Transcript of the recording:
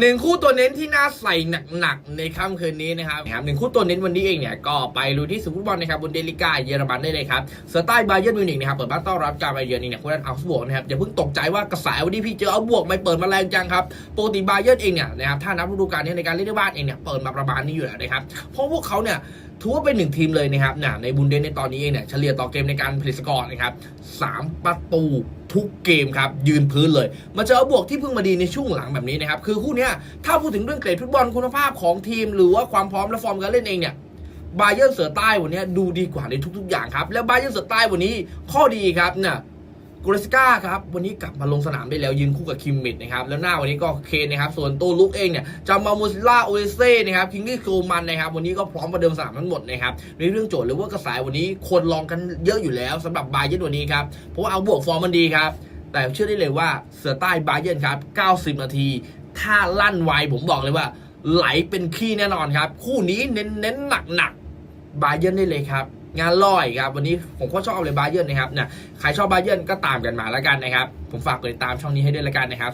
หนึ่งคู่ตัวเน้นที่น่าใส่หนักๆในค่ำคืนนี้นะครับนะครับหนึ่งคู่ตัวเน้นวันนี้เองเนี่ยก็ไปดูที่สุฟุตบอลนะครับบนเดลิก้าเยอรมันได้เลยครับเสือใต้บาเยิร์นมิวนิกนะครับเปิดบ้านต้อนรับการมาเยือนนี่เนี่ยคุณนันเอาบวกนะครับอย่าเพิ่งตกใจว่ากระแสวันนี้พี่เจอเอาบวกไม่เปิดมาแรงจังครับปกติบาเยิร์นเองเนี่ยนะครับถ้านับฤดูกาลนี้ในการเล่นในบ้านเองเนี่ยเปิดมาประมาณนี้อยู่แล้วนะครับเพราะพวกเขาเนี่ยถือว่าเป็นหนึ่งทีมเลยนะครับน่ะในบุนเดนในตอนนี้เองเนี่ยเฉลี่ยต่อเกมในการผลิตสกอร์นะครับสามประตู ทุกเกมครับ ยืนพื้นเลย มาเจอบวกที่เพิ่งมาดีในช่วงหลังแบบนี้นะครับ คือคู่นี้ถ้าพูดถึงเรื่องเกรดฟุตบอลคุณภาพของทีม หรือว่าความพร้อมและฟอร์มการเล่นเองเนี่ยบาเยอร์เสือใต้วันนี้ดูดีกว่าในทุก ๆ อย่างครับ และบาเยอร์เสือใต้วันนี้ข้อดีครับเนี่ย กูรสกาครับวันนี้กลับมาลงสนามได้แล้วยืนคู่กับคิมมิดนะครับแล้วหน้าวันนี้ก็เคนนะครับส่วนตัวลุกเองเนี่ยจามามูซิล่าโอเอเซ่นะครับคิงลี่โคมันนะครับวันนี้ก็พร้อมประเดิมสนามทั้งหมดนะครับในเรื่องโจทย์หรือว่ากระแสวันนี้คนลองกันเยอะอยู่แล้วสำหรับบาเยินวันนี้ครับเพราะว่าเอาบวกฟอร์มมันดีครับแต่เชื่อได้เลยว่าเสือใต้บาเยินครับ90 นาที ถ้าลั่นไวผมบอกเลยว่า ไหลเป็นขี้แน่นอนครับคู่นี้เน้นเน้นหนักหนักบาเยินได้เลยครับ งานลอยครับวันนี้ผมก็ชอบเลยบาเยิร์นนะครับเนี่ยใครชอบบาเยิร์นก็ตามกันมาแล้วกันนะครับ ผมฝากกดติดตามช่องนี้ให้ด้วยแล้วกันนะครับ